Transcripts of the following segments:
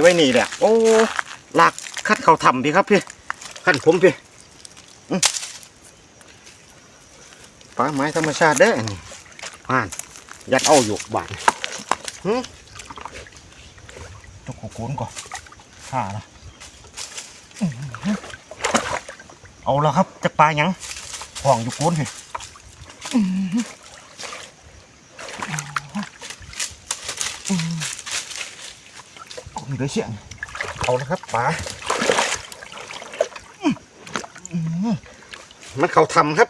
ไว้นี่แหละโอ้ลากคัดเขาทำพี่ครับพี่ขั้นผมพี่ปลาไม้ธรรมชาติเด้อันนี้ผ่านยัดเอาอยู่บาทหึตุกโกนก่อนห่าละเอาละครับจะปลาหยังห่องอยู่โกนพี่ อื้อหือเอาอีกเลยเสียงเอาละครับปลาอื้อหือมันเขาทำครับ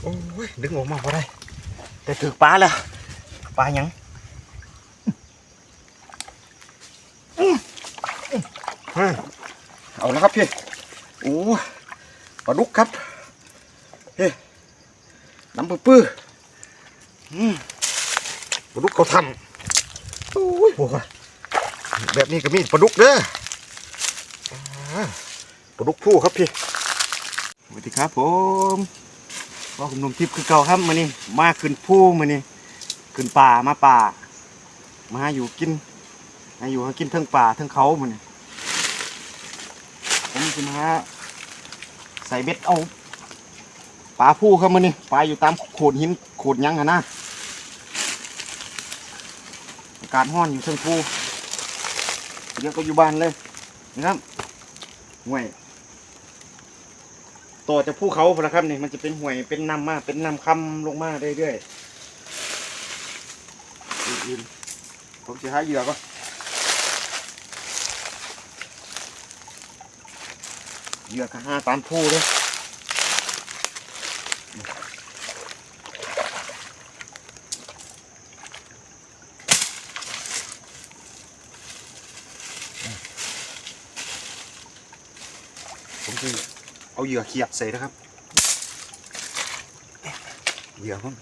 โอ้ย ดึงออกมาพอได้ แต่ถือปลาแล้วปลาหยังอื้ออื้อเอาแล้วครับพี่ โอ้ปลาดุกครับ เฮ้น้ำปื้อปื้ออืมปลาดุกเขาทำโอ้ยโห แบบนี้ก็มีปลาดุกเด้ออ่าปลาดุกผู้ครับพี่สวัสดีครับผมพ่อคุณนมทิพย์คือเก่าครับมานี่มาขึ้นผู้มานี่ขึ้นป่ามาป่า มาอยู่กินมาอยู่หากินทั้งป่าทั้งเขามานี่ผมจะมาใส่เบ็ดเอาปลาผู้ครับมานี่ปลาอยู่ตามโขดหินโขดยังหะนะอากาศห้อนอยู่ทั้งผู้ เดี๋ยวก็อยู่บ้านเลยนะครับห่วยต่อจากภูเขาพนะครับนี่มันจะเป็นห่วยเป็นน้ำมาเป็นน้ำคำลงมาเรื่อยๆผมจะหาเหยื่อก่อนเหยื่อก็หาตามผู้เลยผมจะ เอาเหยื่อเขียดใส่นะครับ เหยื่อผม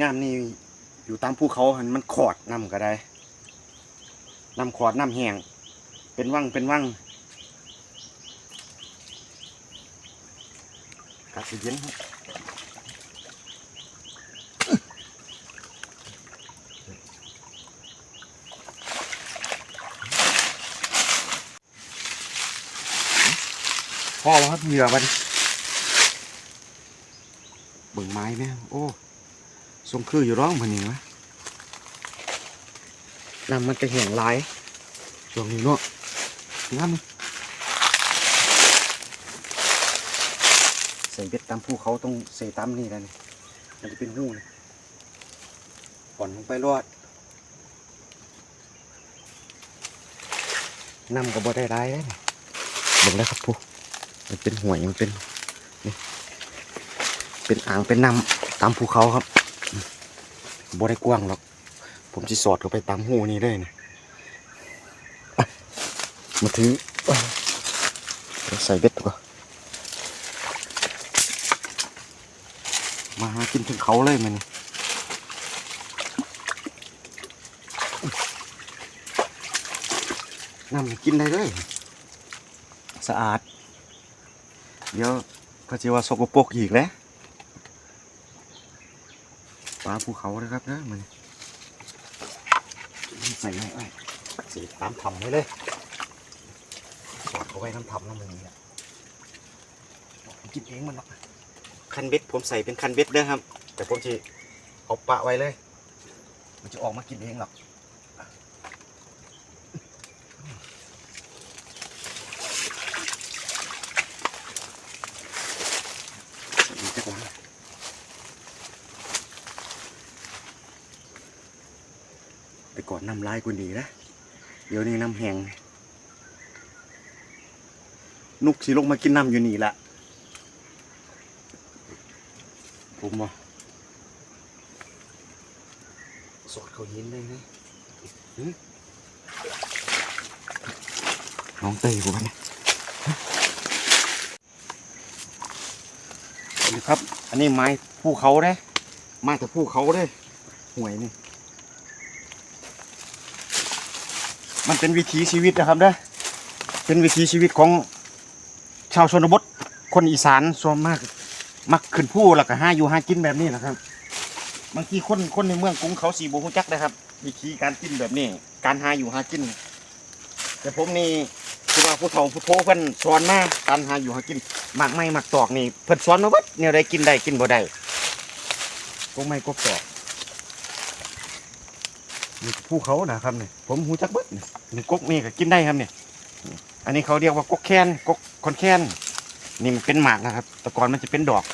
งามนี่อยู่ตามภูเขาหันมันขอดน้ำก็ได้น้ำขอดน้ำแห้งเป็นว่างเป็นว่างกาศสิเย็นครับ พ่อวะครับเหยื่อมันเบิ่งไม้ไหมโอ้ทรงคืออยู่ร้องมันนี่วะน้ำมันจะแห้งหลายช่วงนี้เนาะน้ำใส่เบ็ดตามภูเขาต้องใส่ตามนี่แหละนี่มันจะเป็นหูเลยผ่อนลงไปรอดน้ำก็บ่ได้ร้ายเลยเบิ่งแล้วครับผู้ มันเป็นห่วยมันเป็น เป็นอ่างเป็นน้ำตามภูเขาครับบ่ได้กว้างหรอก ผมจะสอดเข้าไปตามหูนี่เลยนะมาถือใส่เบ็ดก่อนมาหากินถึงเขาเลยมันน้ำกินได้เลย สะอาด เดี๋ยวก็จะว่าสกปรกอีกแล้วปลาภูเขานะครับนะมันใส่ไว้ไว้สีตามทำไว้เลยสอดเขาไว้น้ำทำน้ำมันนี่แหละกินเองมันหรอกคันเบ็ดผมใส่เป็นคันเบ็ดเด้อครับ แต่ผมจะเอาปะไว้เลย มันจะออกมากินเองหรอกจักหวะแต่ ก่อนน้ำลายกว่านี้นะ เดี๋ยวนี้น้ำแห้งนุกสิลงมากินน้ำอยู่นี่ละผมว่าสอดเขาหินเลยนะหึน้องเตยผมนะนี่ครับ อันนี้ไม้ภูเขาเด้มาจากภูเขาเด้ห่วยนี่ มันเป็นวิถีชีวิตนะครับเด้อเป็นวิถีชีวิตของชาวชนบทคนอีสานส่วนมาก มักขึ้นผู้แล้วก็หาอยู่หากินแบบนี้นะครับบางทีคนคนในเมืองกรุงเขาสีบูฮูจักนะครับ วิธีการกินแบบนี้ การหาอยู่หากิน แต่ผมนี่คือว่าผู้เฒ่าผู้โตเพิ่นสอนมาการหาอยู่หากินหมากไม้หมากตอกนี่เพิ่นสอนมาเบิดแนวใดกินได้กินบ่ได้กกไม้กกตอก นี่ภูเขานะครับเนี่ยผมหูจักเบิดนี่นี่กกนี่ก็กินได้ครับเนี่ยอันนี้เขาเรียกว่ากกแค้นกกคอนแค้นนี่มันเป็นหมากนะครับแต่ก่อนมันจะเป็นดอก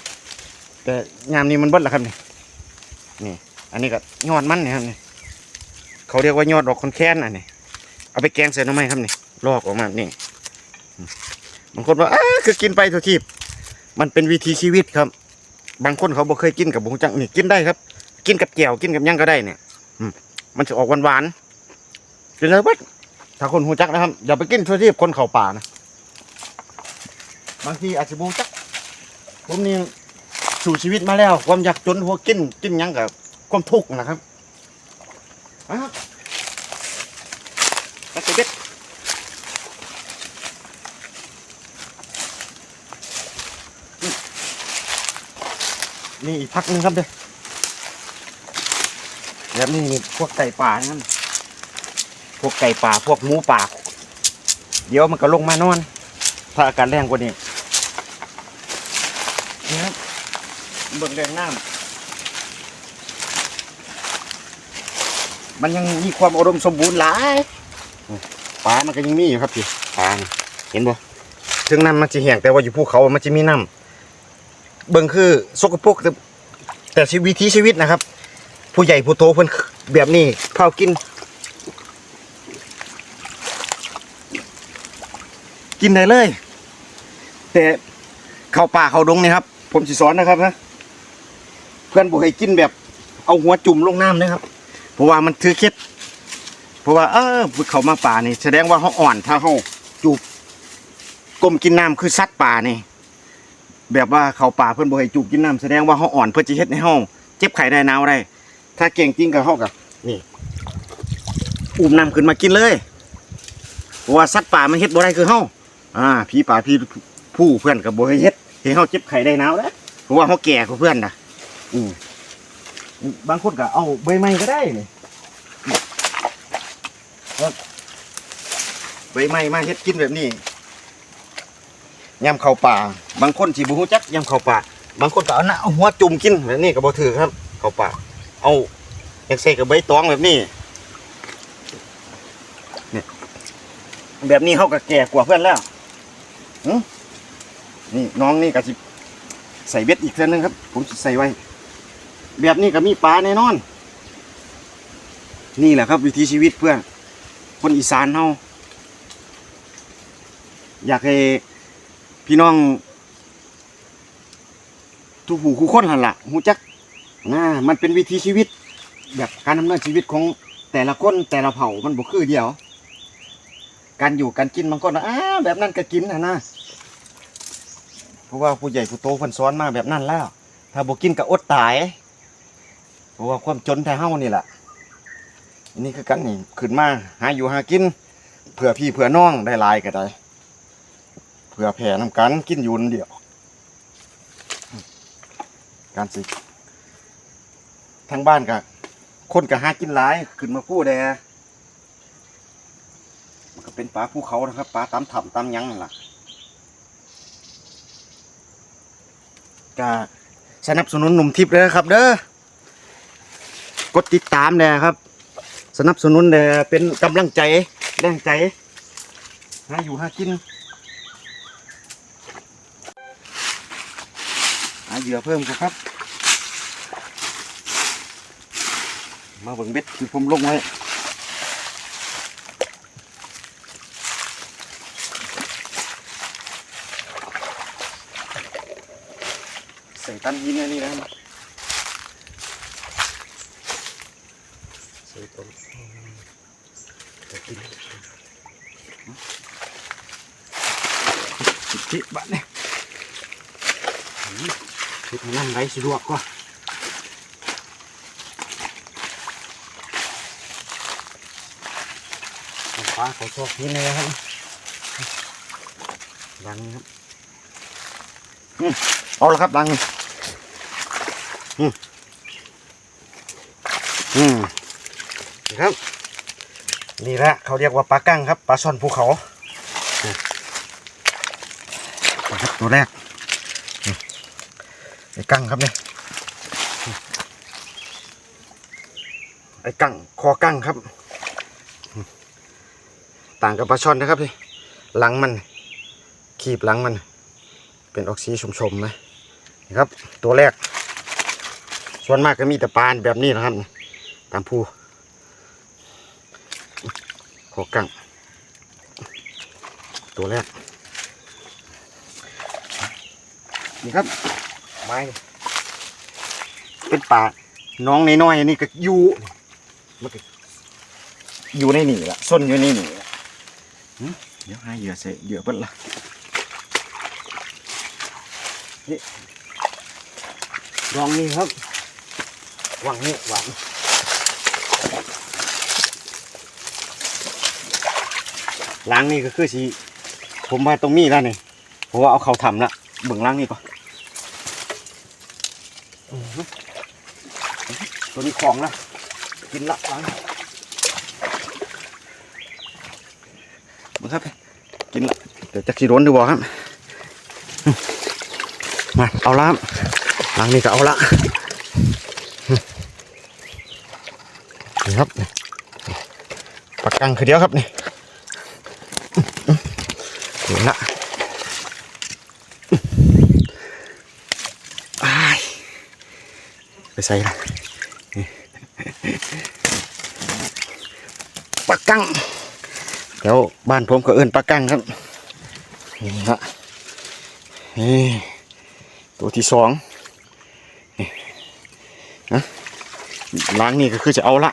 แต่ยามนี้มันเบิดแล้วครับเนี่ยนี่ อันนี้ก็ยอดมันเนี่ยครับเนี่ยเขาเรียกว่ายอดดอกคอนแค้นอันนี้เอาไปแกงใส่หน้ำไม้ครับเนี่ยลอกออกมานี่บางคนว่าอ้าคือกินไปทุกทีมันเป็นวิถีชีวิตครับ บางคนเขาบ่เคยกินกับบุงจังนี่กินได้ครับ กินกับแกวกินกับหยังก็ได้เนี่ยอื มันจะออกหวานๆกินเลยเบัดถ้าคนหูจักนะครับ อย่าไปกินทุกทีบคนเขาป่านะ บางทีอาจจะบุงจัก ผมนี่สู่ชีวิตมาแล้ว ความอยากจนหัวกินกินยังกับความทุกข์นะครับอะครับตะเบ็ดนี่นี่อีกพักหนึงครับเด้อ แบบนี้นี่พวกไก่ป่านะครับพวกไก่ป่าพวกหมูป่า เดี๋ยวมันก็ลงมานอน ถ้าอาการแรงกว่านี้นี่ครับเบิ่งแรงน้ำมันยังมีความอุดมสมบูรณ์หลายปลามันก็ยังมีอยู่ครับพี่ปลานี่เห็นบ่ถึงน้ำมันจะแห้งแต่ว่าอยู่ภูเขามันจะมีน้ำเบิ่งคือสกปรกแต่แต่ชีวิตที่ชีวิตนะครับ ผู้ใหญ่ผู้โตเพิ่นแบบนี้เผากิน กินได้เลย แต่เข้าป่าเข้าดงนี่ครับ ผมสิสอนนะครับนะเพื่อนบอกให้กินแบบ เอาหัวจุ่มลงน้ำนะครับ เพราะว่ามันถือเคล็ดเพราะว่า เออเขามาป่านี่ แสดงว่าเขาอ่อนถ้าเขาจูบกลมกินน้ำคือซัดป่านี่แบบว่าเขาป่าเพื่อนบอกให้จูบกินน้ำแสดงว่าเขาอ่อนเพื่อจะเฮ็ดในห้เขาเจ็บไข้ได้หนาวได้ ถ้าเก่งจริงกับเขากับนี่อุ้มน้ำขึ้นมากินเลยเพราะว่าซัดป่ามันเฮ็ดบ่ได้คือเขาอ่าพี่ป่าพี่ผู้เพื่อนกับบ่ให้เฮ็ดให้เขาเจ็บไข้ได้หนาวได้เพราะว่าเขาแก่กว่าเพื่อนนะอืมบางคนก็เอาใบไม้ก็ได้นี่เอาใบไม้มาเฮ็ดกินแบบนี้ยำเข้าป่า บางคนสิบ่ฮู้จักยำเข้าป่า บางคนก็เอาหน้าเอาหัวจุ่มกินแบบนี้ก็บ่ถือครับ เข้าป่า เอาอยากใส่กับใบตองแบบนี้เนี่ยแบบนี้เขาก็แก่กว่าเพื่อนแล้วนี่น้องนี่ก็สิใส่เบ็ดอีกเท่านึงครับ ผมใส่ไว้ แบบนี้ก็มีปลาแน่นอน นี่แหละครับวิถีชีวิตเพื่อน คนอีสานเฮาอยากให้พี่น้องทุกผู้คู่คนหันละหูจัก นะมันเป็นวิถีชีวิต แบบการดำเนินชีวิตของแต่ละคนแต่ละเผ่ามันบ่คือเดียว การอยู่การกินบางคนว่าอ้าแบบนั้นก็กินนะนะเพราะว่าผู้ใหญ่ผู้โตเพิ่นสอนมาแบบนั้นแล้ว ถ้าบ่กินก็อดตาย เพราะว่าความจนแท้เฮานี่แหละอันนี้คือกันนี่ขึ้นมาหาอยู่หากินเผื่อพี่เผื่อน้องได้หลายก็ได้เผื่อแผ่นำกันกินอยู่นเดียวการสิ ทางบ้านก็คนก็หากินหลายขึ้นมาพูดแดมันก็เป็นปลาภูเขานะครับปลาตามถ้ำตามยังนั่นล่ะก็สนับสนุนหนุ่มทิพย์เลยครับ เด้อกดติดตามเลยครับ สนับสนุนเลยเป็นกำลังใจแรงใจหาอยู่หากินหาเหยื่อเพิ่มครับ มาเบิ่งเบ็ดที่ผมลงไว้ใส่ตันหินอันนี้นะครับใส่ต้นใส่กินสิบทิบาทเนี่ยทิบนั่งไรสะดวกกว่า ฟ้าขอโชคนี้เลยครับดังนี้ครับอืมเอาละครับดังนี่อืมอืมนี่ครับ นี่แหละเขาเรียกว่าปลากั้งครับปลาช่อนภูเขานี่ครับตัวแรกนี่ไอ้กั้งครับเนี่ยไอ้กั้งคอกั้งครับ ต่างกับปลาช่อนนะครับพี่หลังมันขีบหลังมัน เป็นออกสีชมๆนะนี่ครับ ตัวแรก ส่วนมากก็มีแต่ปลาแบบนี้นะครับ ตามผู้ขอกังตัวแรกนี่ครับไม้เป็นป่าน้องน้อยๆอันนี่ก็อยู่มันก็อยู่ในนี่แหละส้นอยู่ในนี่ เดี๋ยวให้เหยื่อเสเหยื่อเบิ้ลละนี่ลองนี่ครับวางนี่วางล้างนี่ก็คือสีผมว่าตรงนี้แล้วนี่ผมว่าเอาเขาทำละเบิ่งล้างนี่ก่อนตัวนี้ของละกินละล้างเบิ่ งครับ กินละเดี๋ยวจะสีร้นดูบ่ครับมาเอาละครับล้างนี่ก็เอาละนี่ครับปากกังคือเดียวครับนี่เห็นละไปใส่ละปากกัง แล้วบ้านผมก็เอิ้นปลากกังครับนี่ฮะนี่ตัวที่สองนะล้างนี่ก็คือจะเอาละ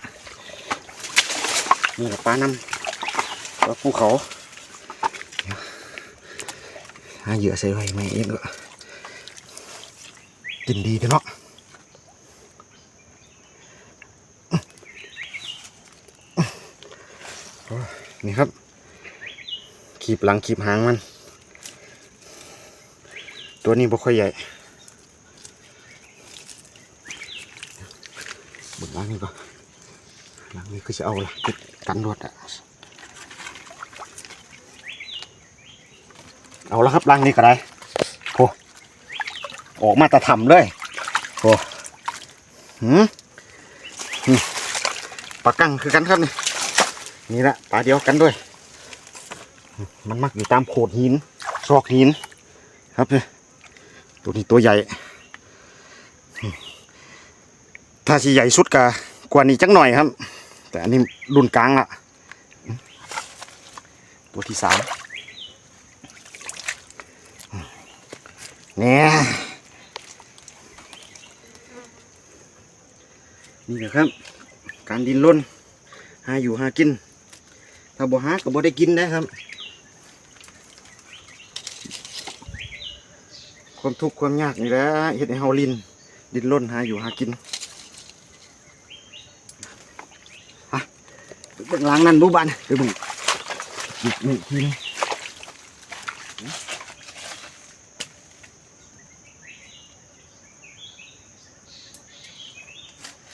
นี่กับปลาน้ำปลาภูเขาเดี๋ยวหาเหยื่อใส่ไว้ไม่เองก็กินดีเด้อเนาะโอ้ยนี่ครับ ขี บหลังขีบหางมัน ตัวนี้บ่ค่อยใหญ่บุดล้างนี่ก่อนหลังนี้ก็จะเอาละติดกันรวดอะเอาละครับลังนี้ก็ได้โอ้ออกมาแต่ทำเลยโอ้หืมหืมปลากั้งคือกันครับนี่นี่ละปลาเดียวกันด้วย มันมักอยู่ตามโขดหินซอกหิน ครับเนี่ยตัวนี้ตัวใหญ่ ถ้าสีใหญ่สุดกะกว่านี้จักหน่อยครับ แต่อันนี้รุ่นกลางละตัวที่สามเนี่ยนี่นะครับ การดินล้นหาอยู่หากิน ถ้าบ่หาก็บ่ได้กินนะครับ ความทุกข์ความยากนี่แหละเฮ็ดให้เฮาลินดินล้นหาอยู่หากินเบิ่งล้างนั่นดูบ้านเดี๋ยวมึงอีกหนึ่งทีนึง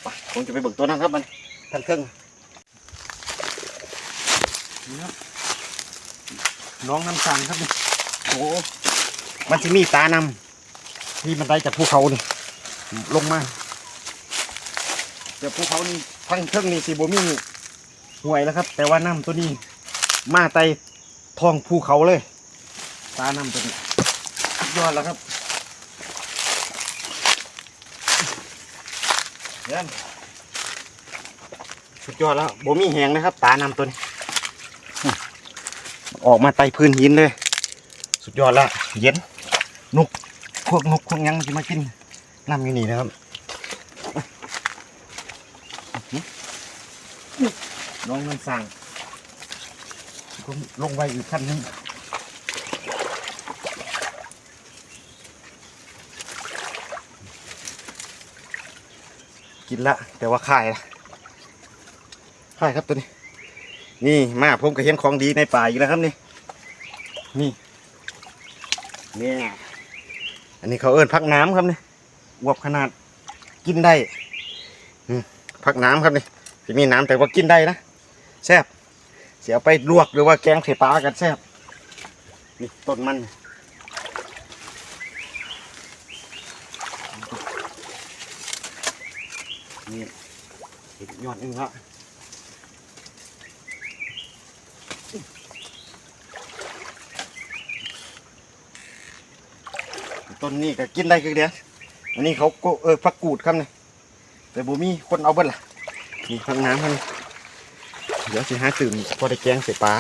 ไปผมจะไปเบิ่งตัวนั้นครับมันทันเครื่องนี่ครับน้องน้ำสั่งครับนี่โอ้ มันจะมีตานำที่มันได้จากภูเขานี่ลงมาจากภูเขานี่ทั้งเครื่องนี่สิบ่มีห่วยแล้วครับ แต่ว่าน้ำตัวนี้ มาไตท้องภูเขาเลย ตาน้ำตัวนี้สุดยอดแล้วครับเยี่ยมสุดยอดแล้วบมีแหงนะครับ ตานำตัวนี้ ออกมาไตพื้นหินเลย สุดยอดล้วเย็น นกพวกนกพวกยังมันจะมากินน้ำอยู่นี่นะครับน้องมันสั่งผมลงไว้อีกขั้นหนึงกินละแต่ว่าขายละขายครับตัวนี้ นี่มาผมก็เห็นของดีในป่าอีกแล้วครับนี่ นี่เนี่ย อันนี้เขาเอิ้นพักน้ำครับนี่อวบขนาดกินได้อืมผักน้ำครับนี่ที่มีน้ำแต่ว่ากินได้นะแซ่บเสียไปลวกหรือว่าแกงไข่ปลากันแซ่บนี่ต้นมันนี่ห็นยอดนึงละ ต้นนี้ก็กินได้คือเดียวอันนี้เขาก็เออผักกูดครับเนี่ยแต่บ่มีคนเอาเบิ้ล่ะนี่พักน้ำครับนี่เดี๋ยวสิหาตื่นพอได้แกงใส่ปลา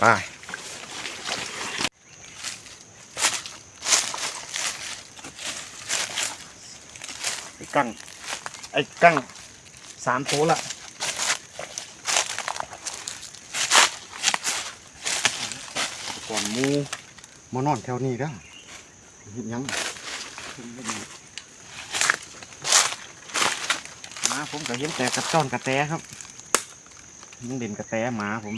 ไปไอ้กั้งไอ้กั้งสามโถละก่อนมูมานอนแถวนี้เด้อ เห็นยังหมาผมก็เห็นแต่กระจ้อนกระแตครับยังเด่นกระแตหมาผม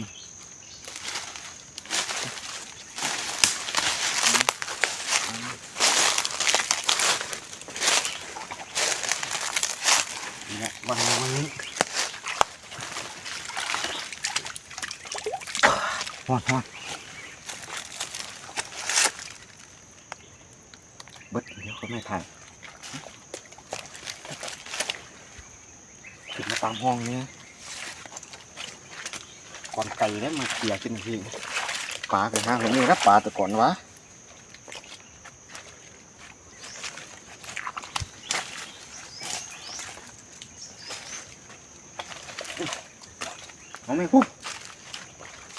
นี่วันนี้วันนี้ฮอดฮอด เบิดเดี๋ยวเขาไม่ถ่าย ขึ้นมาตามห้องนี้ก่อนไก่เนี่ยมาเกี่ยกินทีปลาไปห้างผมนี่ครับปลาแต่ก่อนวะเอาไม่พูด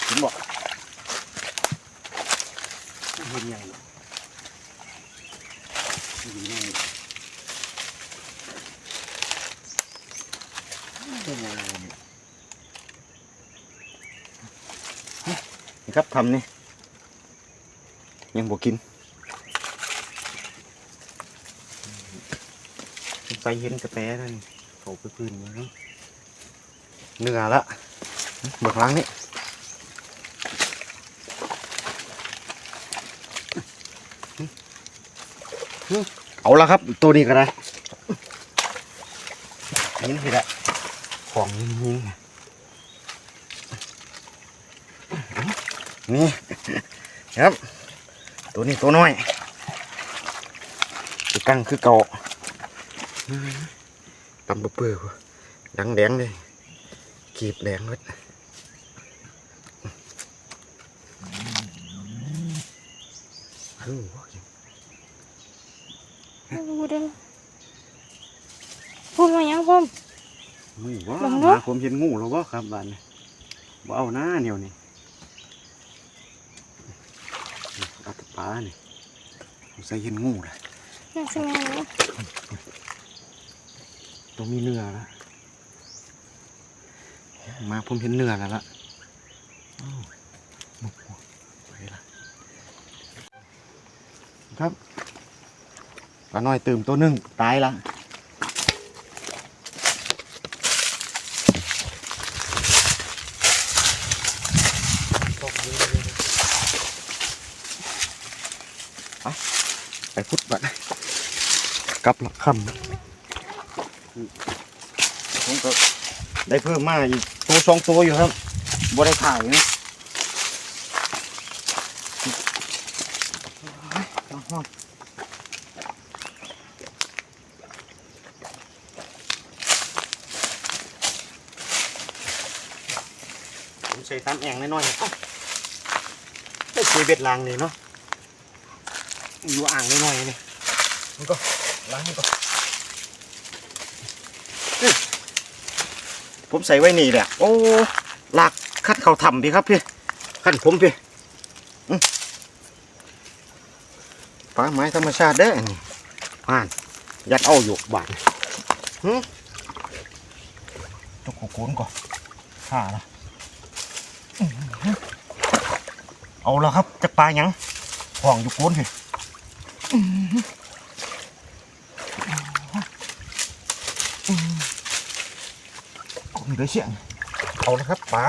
ผมบอกเห็นยัง นี่ครับ ทำนี่ยังบอกกินใส่เห็นกระแตนั่นเขาไปพื้นมาแล้วเนื้อละเบิกล้างนี่เอาละครับ ตัวนี้ก็ได้ยินสิละของยิงยิง นี่ครับ ตัวนี้ตัวน้อยตัวกั้งคือเก่าตำเปื่อยๆดังแดงเลยกีบแดงเลยเฮ้ยดูเด้อพูดมายังพ่อมไม่ว่าลองเนอะหาผมเห็นงูแล้วว่าครับบ้านนี้บ่เอาหน้าเหนียวนี่เอาแตปลา นี่ผมใส่เห็นงูเลยน่าสงสารตัวมีเนื้อละมาผมเห็นเนื้อแล้วละอ้าวมุกหัวไปละครับปลาน้อยตื่มตัวหนึ่งตายละไปไปพุทธบัด กลับละคำผมก็ได้เพิ่มมาอีกตัวสองตัวอยู่ครับบ่ได้ถ่ายนะผมใส่ตามแอ่งน้อยๆเอ้าได้คุยเบ็ดลางนี่เนาะอยู่อ่างน้อยๆนี่มันก็ ล้างมันผมใส่ไว้นี่แหละโอ้ลากคัดเขาทำพี่ครับพี่ขั้นผมพี่อื้อปลาไม้ธรรมชาติเด้อนี่ผ่านยัดเอาอยู่บาทหืมตกโกนก่อนข่าละเอาละครับจะปลาหยังห่องอยู่โกนพี่อื้อหือ มีเลยเสียงเอาละครับป๋า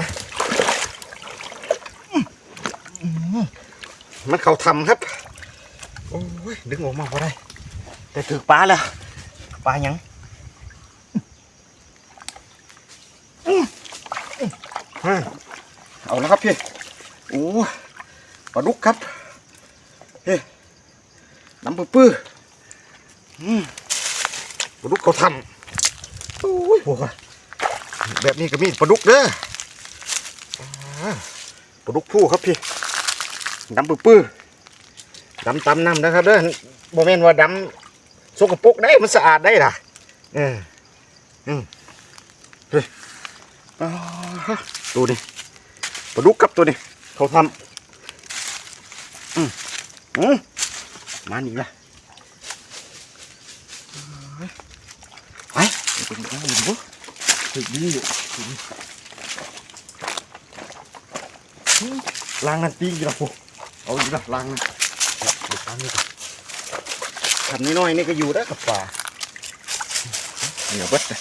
มันเขาทำครับ โอ้ย ดึงออกมาพอได้ แต่ถือปลาแล้วปลาหยังเอาแล้วครับพี่ โอ้ปลาดุกครับ เฮ้ น้ำปื้อปื้อปลาดุกเขาทำโอ้ยโห แบบนี้ก็มีปลาดุกเด้อปลาดุกผู้ครับพี่น้ำปื้อปื้อดำตำน้ำนะครับเด้อโมเมนว่าดำสกปรกได้มันสะอาดได้ล่ะเอออืมเฮ้ยดูดิปลาดุกครับตัวนี้เขาทำอืมมาหนีละไปไปเป็นอะไรอยู่ ถึกดีอยู่ล้างนั่นตีกี่ละพวกเอาอีกละล้างนั่นเดี๋ยวล้างนี่ก่อนทำนิดหน่อยนี่ก็อยู่ได้กับป่าเหนียวเบิดเลย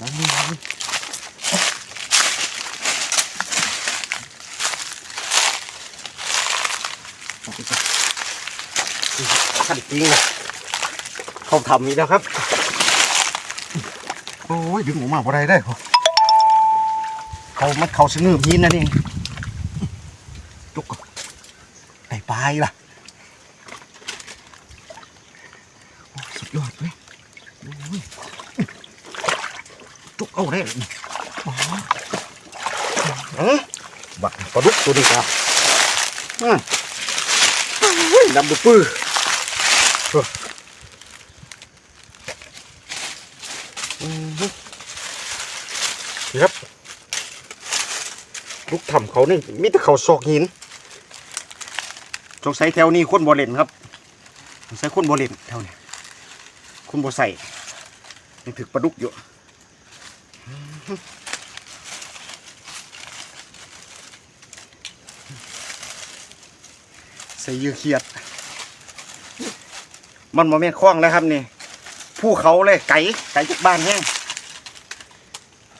ล้างนี่ล้างนี่ขั้นจริงเลยเขาทำนี่แล้วครับ อ้ยดึงออกมาบ่ได้ได้เขามันเขาสงืบยินนั่นเองจุกก่อนไปลายล่ะสุดยอดเลยจุกเอาได้เอ้อบักปลาดุกตัวนี้ครับอะโอ้ยดำดุปื้อเอออืมนี่ ครับลูกถ้ำเขานี่มีแต่เขาซอกหินสงสัยแถวนี้คนบ่เลนครับสงสัยคนบ่เลนแถวนี้คนบ่ใส่ยังถึกปลาดุกอยู่ใส่ยือเขียด มันบ่แม่คล้องแล้วครับนี่ภูเขาเลยไก่ไก่จากบ้านแห้ง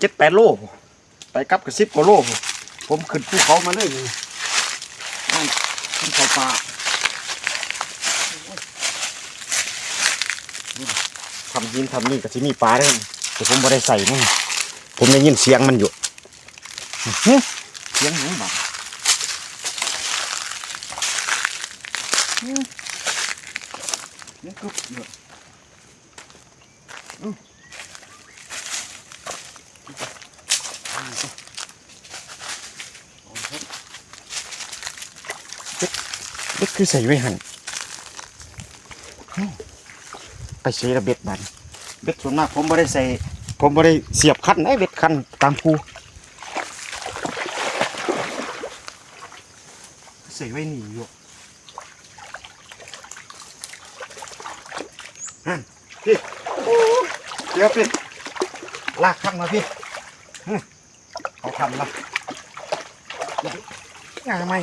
จ็ดแปดโลพุ่นไปกลับกับสิบกว่าโลพุ่นผมขึ้นภูเขามาเลยนี่นั่นขึ้นเขาป่าทำยินทำนี่ก็จะมีปลาด้วยแต่ผมไม่ได้ใส่นี่ผมได้ยินเสียงมันอยู่เฮ้ยเสียงหนูบ้านี่กึบอยู่อืมเบ็ด คือใส่ไว้หันไปใส่ระเบ็ดบันเบ็ดส่วนมากผมไม่ได้ใส่ ผมไม่ได้เสียบคันไอ้เบ็ดคันตามภูใส่ไว้หนีอยู่นั่นพี่เดี๋ยวพี่ลากข้างมาพี่เอาทำละงานไหม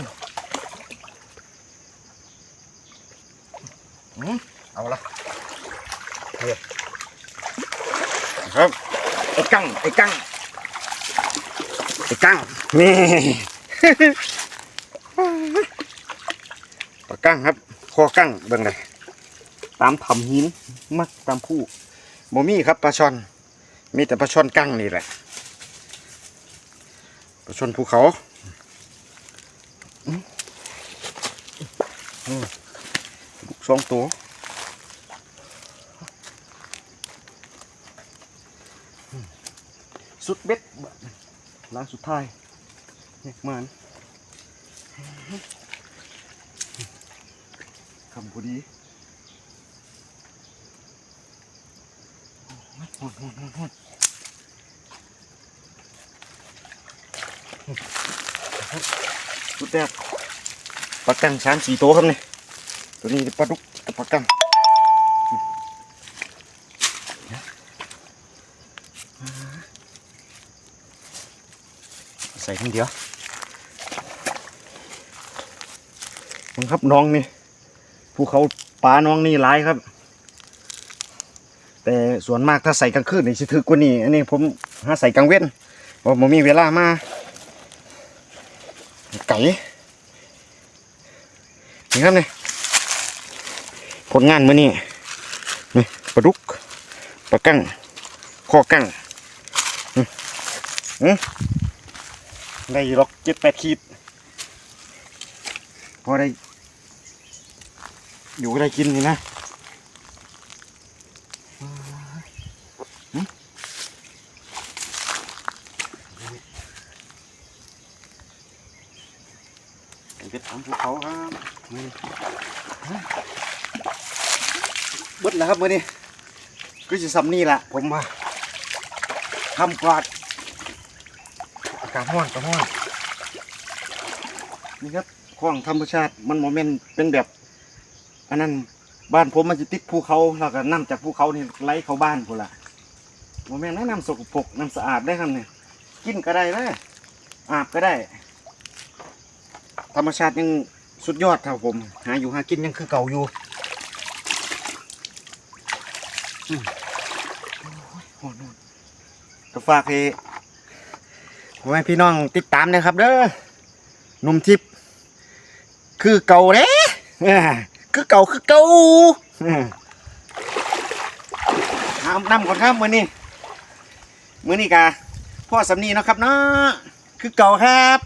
อืมเอาละ เฮ้ยครับไอ้กั้งไอ้กั้งไอ้กั้งนี่ปลากั้งครับคอกั้งเบิ่งเลยตามทำหินมักตามผู้โมมี่ครับปลาช่อน มีแต่ปลาช่อนกั้งนี่แหละปลาช่อนภูเขาอืมอืมลูกสองตัว สุดเบ็ดล้างสุดท้ายเน็กมันคำพอดีฮอนฮอนฮอนฮอนสุดแรกปลากังช้างสี่ตัวครับนี่ตัวนี้ปลาดุกปลากัง ส่คนเดียวมึงครับน้องนี่ภูเขาป่าน้องนี่ร้ายครับ แต่ส่วนมากถ้าใส่กลางคืนนี่สิถึกกว่านี้อันนี้ผมหาใส่กลางเว้นเพราะผมมีเวลามาไก่นี่ครับนี่ผลงานมื้อนี้นี่ปลาดุกปลากั้งคอกั้งอืม ได้อยู่หรอกเจ็ดแปดขีดพอได้ อยู่ก็ได้กินนี่นะเป็ดทำภูเขาครับเบิดแล้วครับมื่อนี้ก็จะซ้ำนี่แหละผมมาทำกวาด กาศร้อนก็ร้อนนี่ครับคลองธรรมชาติมันโมเมนเป็นแบบ อันนั้นบ้านผมมันจะติดภูเขาแล้วก็น้ำจากภูเขานี่ไหลเข้าบ้านพุ่นละโมเมนต์นั้นน้ำสกปรกน้ำสะอาดได้ครับเนี่ยกินก็ได้นะอาบก็ได้ ธรรมชาติยังสุดยอดครับผม หาอยู่หากินยังคือเก่าอยู่อืมโอ้ยโหดโหดก็ฝากให้ พ่อแม่พี่น้องติดตามนะครับ เด้อหนุ่มทิพย์คือเก่าเด้เอ้อคือเก่าคือเก่าน้ำน้ำก่อนครับมือนี้มือนี้กาพ่อสำนีนะครับเนาะคือเก่าครับ